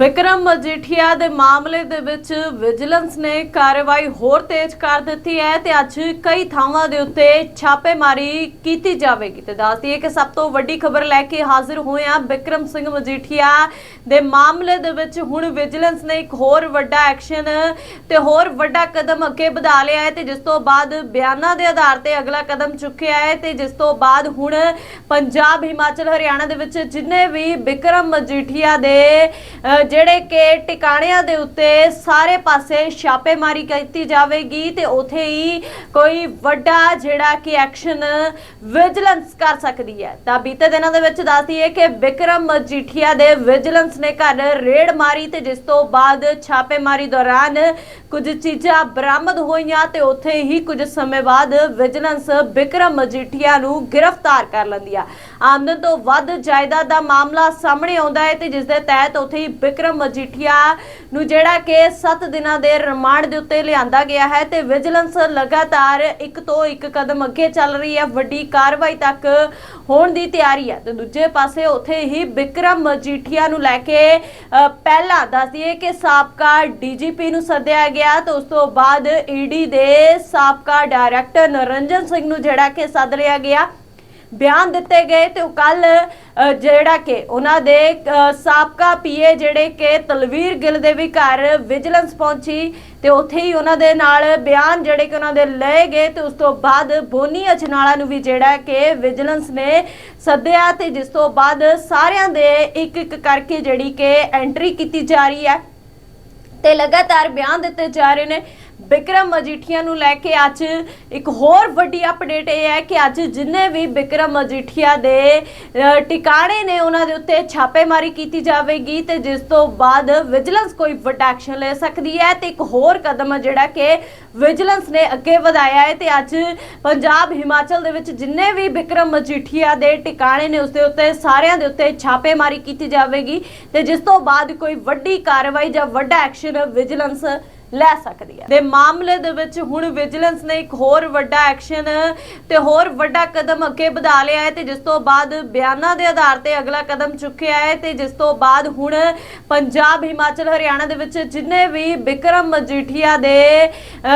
ਵਿਕਰਮ ਮਜੀਠੀਆ ਦੇ ਮਾਮਲੇ ਦੇ ਵਿੱਚ ਵਿਜੀਲੈਂਸ ਨੇ ਕਾਰਵਾਈ ਹੋਰ ਤੇਜ਼ ਕਰ ਦਿੱਤੀ ਹੈ ਤੇ ਅੱਜ ਕਈ ਥਾਵਾਂ ਦੇ ਉੱਤੇ ਛਾਪੇਮਾਰੀ ਕੀਤੀ ਜਾਵੇਗੀ। ਤੇ ਦੱਸਦੀ ਹੈ ਕਿ ਸਭ ਤੋਂ ਵੱਡੀ ਖਬਰ ਲੈ ਕੇ ਹਾਜ਼ਰ ਹੋਏ ਹਾਂ ਵਿਕਰਮ ਸਿੰਘ ਮਜੀਠੀਆ ਦੇ ਮਾਮਲੇ ਦੇ ਵਿੱਚ। ਹੁਣ ਵਿਜੀਲੈਂਸ ਨੇ ਇੱਕ ਹੋਰ ਵੱਡਾ ਐਕਸ਼ਨ ਤੇ ਹੋਰ ਵੱਡਾ ਕਦਮ ਅੱਗੇ ਵਧਾ ਲਿਆ ਹੈ ਤੇ ਜਿਸ ਤੋਂ ਬਾਅਦ ਬਿਆਨਾਂ ਦੇ ਆਧਾਰ ਤੇ ਅਗਲਾ ਕਦਮ ਚੁੱਕਿਆ ਹੈ ਤੇ ਜਿਸ ਤੋਂ ਬਾਅਦ ਹੁਣ ਪੰਜਾਬ, ਹਿਮਾਚਲ, ਹਰਿਆਣਾ ਦੇ ਵਿੱਚ ਜਿੰਨੇ ਵੀ ਵਿਕਰਮ ਮਜੀਠੀਆ ਦੇ ਜਿਹੜੇ ਕਿ ਟਿਕਾਣਿਆਂ ਦੇ ਉੱਤੇ ਸਾਰੇ ਪਾਸੇ ਛਾਪੇਮਾਰੀ ਕੀਤੀ ਜਾਵੇਗੀ ਤੇ ਉਥੇ ਹੀ ਕੋਈ ਵੱਡਾ ਜਿਹੜਾ ਕਿ ਐਕਸ਼ਨ ਵਿਜੀਲੈਂਸ ਕਰ ਸਕਦੀ ਹੈ। ਤਾਂ ਬੀਤੇ ਦਿਨਾਂ ਦੇ ਵਿੱਚ ਦੱਸਦੀ ਹੈ ਕਿ ਵਿਕਰਮ ਮਜੀਠੀਆ ਦੇ ਵਿਜੀਲੈਂਸ ਨੇ ਘਰ ਰੇਡ ਮਾਰੀ ਤੇ ਜਿਸ ਤੋਂ ਬਾਅਦ ਛਾਪੇਮਾਰੀ ਦੌਰਾਨ ਕੁਝ ਚੀਜ਼ਾਂ ਬਰਾਮਦ ਹੋਈਆਂ ਤੇ ਉੱਥੇ ਹੀ ਕੁਝ ਸਮੇਂ ਬਾਅਦ ਵਿਜੀਲੈਂਸ ਵਿਕਰਮ ਮਜੀਠੀਆ ਨੂੰ ਗ੍ਰਿਫਤਾਰ ਕਰ ਲੈਂਦੀ ਆ। ਆਮਦਨ ਤੋਂ ਵੱਧ ਜਾਇਦਾਦ ਦਾ ਮਾਮਲਾ ਸਾਹਮਣੇ ਆਉਂਦਾ ਹੈ ਤੇ ਜਿਸ ਦੇ ਤਹਿਤ ਉੱਥੇ ਹੀ ਵਿਕਰਮ ਮਜੀਠੀਆ ਨੂੰ ਜਿਹੜਾ ਕਿ 7 ਦਿਨਾਂ ਦੇ ਰਿਮਾਂਡ ਦੇ ਉੱਤੇ ਲਿਆਂਦਾ ਗਿਆ ਹੈ ਤੇ ਵਿਜੀਲੈਂਸ ਲਗਾਤਾਰ ਇੱਕ ਤੋਂ ਇੱਕ ਕਦਮ ਅੱਗੇ ਚੱਲ ਰਹੀ ਹੈ, ਵੱਡੀ ਕਾਰਵਾਈ ਤੱਕ ਹੋਣ ਦੀ ਤਿਆਰੀ ਹੈ। ਤੇ ਦੂਜੇ ਪਾਸੇ ਉੱਥੇ ਹੀ ਵਿਕਰਮ ਮਜੀਠੀਆ ਨੂੰ ਲੈ ਕੇ ਪਹਿਲਾਂ ਦੱਸ ਦਈਏ ਕਿ ਸਾਬਕਾ ਡੀਜੀਪੀ ਨੂੰ ਸੱਦਿਆ ਗਿਆ ਤੇ ਉਸ ਤੋਂ ਬਾਅਦ ਈਡੀ ਦੇ ਸਾਬਕਾ ਡਾਇਰੈਕਟਰ ਨਰਿੰਜਨ ਸਿੰਘ ਨੂੰ ਜਿਹੜਾ ਕਿ ਸੱਦ ਲਿਆ ਗਿਆ। ਬਿਆਨ ਦਿੱਤੇ ਗਏ ਤੇ ਉਹ ਕੱਲ ਜਿਹੜਾ ਕਿ ਉਹਨਾਂ ਦੇ ਸਾਬਕਾ ਪੀਏ ਜਿਹੜੇ ਕਿ ਤਲਵੀਰ ਗਿੱਲ ਦੇ ਵੀ ਘਰ ਵਿਜੀਲੈਂਸ ਪਹੁੰਚੀ ਤੇ ਉੱਥੇ ਹੀ ਉਹਨਾਂ ਦੇ ਨਾਲ ਬਿਆਨ ਜਿਹੜੇ ਕਿ ਉਹਨਾਂ ਦੇ ਲਏ ਗਏ ਤੇ ਉਸ ਤੋਂ ਬਾਅਦ ਬੋਨੀ ਅਜਨਾਲਾ ਨੂੰ ਵੀ ਜਿਹੜਾ ਕਿ ਵਿਜੀਲੈਂਸ ਨੇ ਸੱਦਿਆ ਤੇ ਜਿਸ ਤੋਂ ਬਾਅਦ ਸਾਰਿਆਂ ਦੇ ਇੱਕ ਇੱਕ ਕਰਕੇ ਜਿਹੜੀ ਕਿ ਐਂਟਰੀ ਕੀਤੀ ਜਾ ਰਹੀ ਹੈ ਤੇ ਲਗਾਤਾਰ ਬਿਆਨ ਦਿੱਤੇ ਜਾ ਰਹੇ ਨੇ। ਬਿਕਰਮ ਮਜੀਠੀਆ ਨੂੰ ਲੈ ਕੇ ਅੱਜ ਇੱਕ ਹੋਰ ਵੱਡੀ ਅਪਡੇਟ ਇਹ ਹੈ ਕਿ ਅੱਜ ਜਿੰਨੇ ਵੀ ਬਿਕਰਮ ਮਜੀਠੀਆ ਦੇ ਟਿਕਾਣੇ ਨੇ ਉਹਨਾਂ ਦੇ ਉੱਤੇ ਛਾਪੇਮਾਰੀ ਕੀਤੀ ਜਾਵੇਗੀ ਤੇ ਜਿਸ ਤੋਂ ਬਾਅਦ ਵਿਜੀਲੈਂਸ ਕੋਈ ਵੱਡਾ ਐਕਸ਼ਨ ਲੈ ਸਕਦੀ ਹੈ ਤੇ ਇੱਕ ਹੋਰ ਕਦਮ ਜਿਹੜਾ ਕਿ ਵਿਜੀਲੈਂਸ ਨੇ ਅੱਗੇ ਵਧਾਇਆ ਹੈ ਤੇ ਅੱਜ ਪੰਜਾਬ ਹਿਮਾਚਲ ਦੇ ਵਿੱਚ ਜਿੰਨੇ ਵੀ ਬਿਕਰਮ ਮਜੀਠੀਆ ਦੇ ਟਿਕਾਣੇ ਨੇ ਉਸ ਦੇ ਉੱਤੇ ਸਾਰਿਆਂ ਦੇ ਉੱਤੇ ਛਾਪੇਮਾਰੀ ਕੀਤੀ ਜਾਵੇਗੀ ਤੇ ਜਿਸ ਤੋਂ ਬਾਅਦ ਕੋਈ ਵੱਡੀ ਕਾਰਵਾਈ ਜਾਂ ਵੱਡਾ ਐਕਸ਼ਨ ਵਿਜੀਲੈਂਸ ਲੈ ਸਕਦੀ ਹੈ। ਦੇ ਮਾਮਲੇ ਦੇ ਵਿੱਚ ਹੁਣ ਵਿਜੀਲੈਂਸ ਨੇ ਇੱਕ ਹੋਰ ਵੱਡਾ ਐਕਸ਼ਨ ਤੇ ਹੋਰ ਵੱਡਾ ਕਦਮ ਅੱਗੇ ਵਧਾ ਲਿਆ ਹੈ ਤੇ ਜਿਸ ਤੋਂ ਬਾਅਦ ਬਿਆਨਾਂ ਦੇ ਆਧਾਰ ਤੇ ਅਗਲਾ ਕਦਮ ਚੁੱਕਿਆ ਹੈ ਤੇ ਜਿਸ ਤੋਂ ਬਾਅਦ ਹੁਣ ਪੰਜਾਬ, ਹਿਮਾਚਲ, ਹਰਿਆਣਾ ਦੇ ਵਿੱਚ ਜਿੰਨੇ ਵੀ ਬਿਕਰਮ ਮਜੀਠੀਆ ਦੇ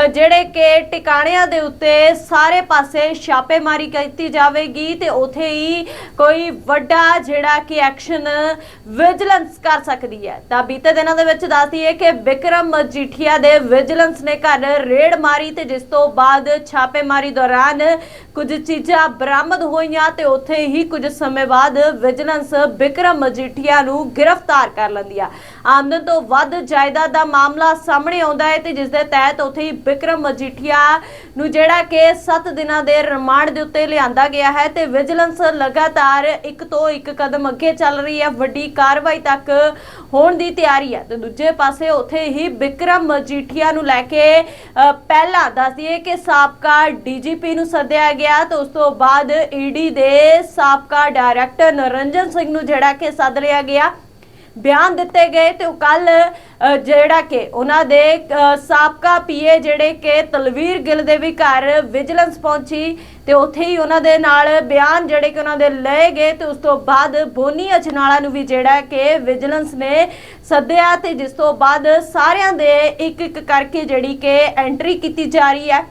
ਜਿਹੜੇ ਕਿ ਟਿਕਾਣਿਆਂ ਦੇ ਉੱਤੇ ਸਾਰੇ ਪਾਸੇ ਛਾਪੇਮਾਰੀ ਕੀਤੀ ਜਾਵੇਗੀ ਤੇ ਉਥੇ ਹੀ ਕੋਈ ਵੱਡਾ ਜਿਹੜਾ ਕਿ ਐਕਸ਼ਨ ਵਿਜੀਲੈਂਸ ਕਰ ਸਕਦੀ ਹੈ। ਤਾਂ ਬੀਤੇ ਦਿਨਾਂ ਦੇ ਵਿੱਚ ਦੱਸਦੀ ਹੈ ਕਿ ਬਿਕਰਮ ਮਜੀਠੀਆ ਦੇ ਵਿਜੀਲੈਂਸ ਨੇ ਘਰ ਰੇਡ ਮਾਰੀ ਤੇ ਜਿਸ ਤੋਂ ਬਾਅਦ ਛਾਪੇਮਾਰੀ ਦੌਰਾਨ ਕੁਝ ਚੀਜ਼ਾਂ ਬਰਾਮਦ ਹੋਈਆਂ ਤੇ ਉੱਥੇ ਹੀ ਕੁਝ ਸਮੇਂ ਬਾਅਦ ਵਿਜੀਲੈਂਸ ਵਿਕਰਮ ਮਜੀਠੀਆ ਨੂੰ ਗ੍ਰਿਫਤਾਰ ਕਰ ਲੈਂਦੀ ਆ। ਆਮਦਨ ਤੋਂ ਵੱਧ ਜਾਇਦਾਦ ਦਾ ਮਾਮਲਾ ਸਾਹਮਣੇ ਆਉਂਦਾ ਹੈ ਤੇ ਜਿਸ ਦੇ ਤਹਿਤ ਉੱਥੇ ਹੀ ਬਿਕਰਮ ਮਜੀਠੀਆ ਨੂੰ ਜਿਹੜਾ ਕਿ 7 ਦਿਨਾਂ ਦੇ ਰਿਮਾਂਡ ਦੇ ਉੱਤੇ ਲਿਆਂਦਾ ਗਿਆ ਹੈ ਤੇ ਵਿਜੀਲੈਂਸ ਲਗਾਤਾਰ ਇੱਕ ਤੋਂ ਇੱਕ ਕਦਮ ਅੱਗੇ ਚੱਲ ਰਹੀ ਹੈ। ਵੱਡੀ ਕਾਰਵਾਈ ਤੱਕ ਹੋਣ ਦੀ ਤਿਆਰੀ ਹੈ। ਤੇ ਦੂਜੇ ਪਾਸੇ ਉੱਥੇ ਹੀ ਵਿਕਰਮ ਮਜੀਠੀਆ ਨੂੰ ਲੈ ਕੇ ਪਹਿਲਾਂ ਦੱਸ ਦਈਏ ਕਿ ਸਾਬਕਾ ਡੀਜੀਪੀ ਨੂੰ ਸੱਦਿਆ ਗਿਆ ਤੇ ਉਸ ਤੋਂ ਬਾਅਦ ਈਡੀ ਦੇ ਸਾਬਕਾ ਡਾਇਰੈਕਟਰ ਨਰਿੰਜਨ ਸਿੰਘ ਨੂੰ ਜਿਹੜਾ ਕਿ ਸੱਦ ਲਿਆ ਗਿਆ। ਬਿਆਨ ਦਿੱਤੇ ਗਏ ਤੇ ਉਹ ਕੱਲ ਜਿਹੜਾ ਕਿ ਉਹਨਾਂ ਦੇ ਸਾਬਕਾ ਪੀਏ ਜਿਹੜੇ ਕਿ ਤਲਵੀਰ ਗਿੱਲ ਦੇ ਵੀ ਘਰ ਵਿਜੀਲੈਂਸ ਪਹੁੰਚੀ ਤੇ ਉੱਥੇ ਹੀ ਉਹਨਾਂ ਦੇ ਨਾਲ ਬਿਆਨ ਜਿਹੜੇ ਕਿ ਉਹਨਾਂ ਦੇ ਲਏ ਗਏ ਤੇ ਉਸ ਤੋਂ ਬਾਅਦ ਬੋਨੀ ਅਜਨਾਲਾ ਨੂੰ ਵੀ ਜਿਹੜਾ ਕਿ ਵਿਜੀਲੈਂਸ ਨੇ ਸੱਦਿਆ ਤੇ ਜਿਸ ਤੋਂ ਬਾਅਦ ਸਾਰਿਆਂ ਦੇ ਇੱਕ ਇੱਕ ਕਰਕੇ ਜਿਹੜੀ ਕਿ ਐਂਟਰੀ ਕੀਤੀ ਜਾ ਰਹੀ ਹੈ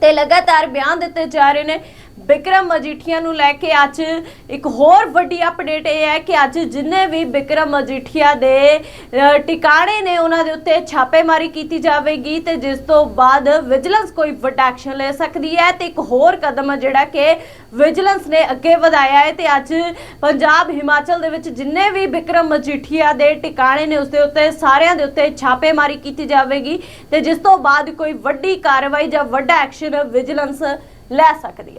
ਤੇ ਲਗਾਤਾਰ ਬਿਆਨ ਦਿੱਤੇ ਜਾ ਰਹੇ ਨੇ। ਬਿਕਰਮ ਮਜੀਠੀਆ ਨੂੰ ਲੈ ਕੇ ਅੱਜ ਇੱਕ ਹੋਰ ਵੱਡੀ ਅਪਡੇਟ ਇਹ ਹੈ ਕਿ ਅੱਜ ਜਿੰਨੇ ਵੀ ਬਿਕਰਮ ਮਜੀਠੀਆ ਦੇ ਟਿਕਾਣੇ ਨੇ ਉਹਨਾਂ ਦੇ ਉੱਤੇ ਛਾਪੇਮਾਰੀ ਕੀਤੀ ਜਾਵੇਗੀ ਤੇ ਜਿਸ ਤੋਂ ਬਾਅਦ ਵਿਜੀਲੈਂਸ ਕੋਈ ਵੱਡਾ ਐਕਸ਼ਨ ਲੈ ਸਕਦੀ ਹੈ ਤੇ ਇੱਕ ਹੋਰ ਕਦਮ ਜਿਹੜਾ ਕਿ ਵਿਜੀਲੈਂਸ ਨੇ ਅੱਗੇ ਵਧਾਇਆ ਹੈ ਤੇ ਅੱਜ ਪੰਜਾਬ, ਹਿਮਾਚਲ ਦੇ ਵਿੱਚ ਜਿੰਨੇ ਵੀ ਬਿਕਰਮ ਮਜੀਠੀਆ ਦੇ ਟਿਕਾਣੇ ਨੇ ਉਸ ਦੇ ਉੱਤੇ ਸਾਰਿਆਂ ਦੇ ਉੱਤੇ ਛਾਪੇਮਾਰੀ ਕੀਤੀ ਜਾਵੇਗੀ ਤੇ ਜਿਸ ਤੋਂ ਬਾਅਦ ਕੋਈ ਵੱਡੀ ਕਾਰਵਾਈ ਜਾਂ ਵੱਡਾ ਐਕਸ਼ਨ ਵਿਜੀਲੈਂਸ ਲੈ ਸਕਦੀ ਹੈ।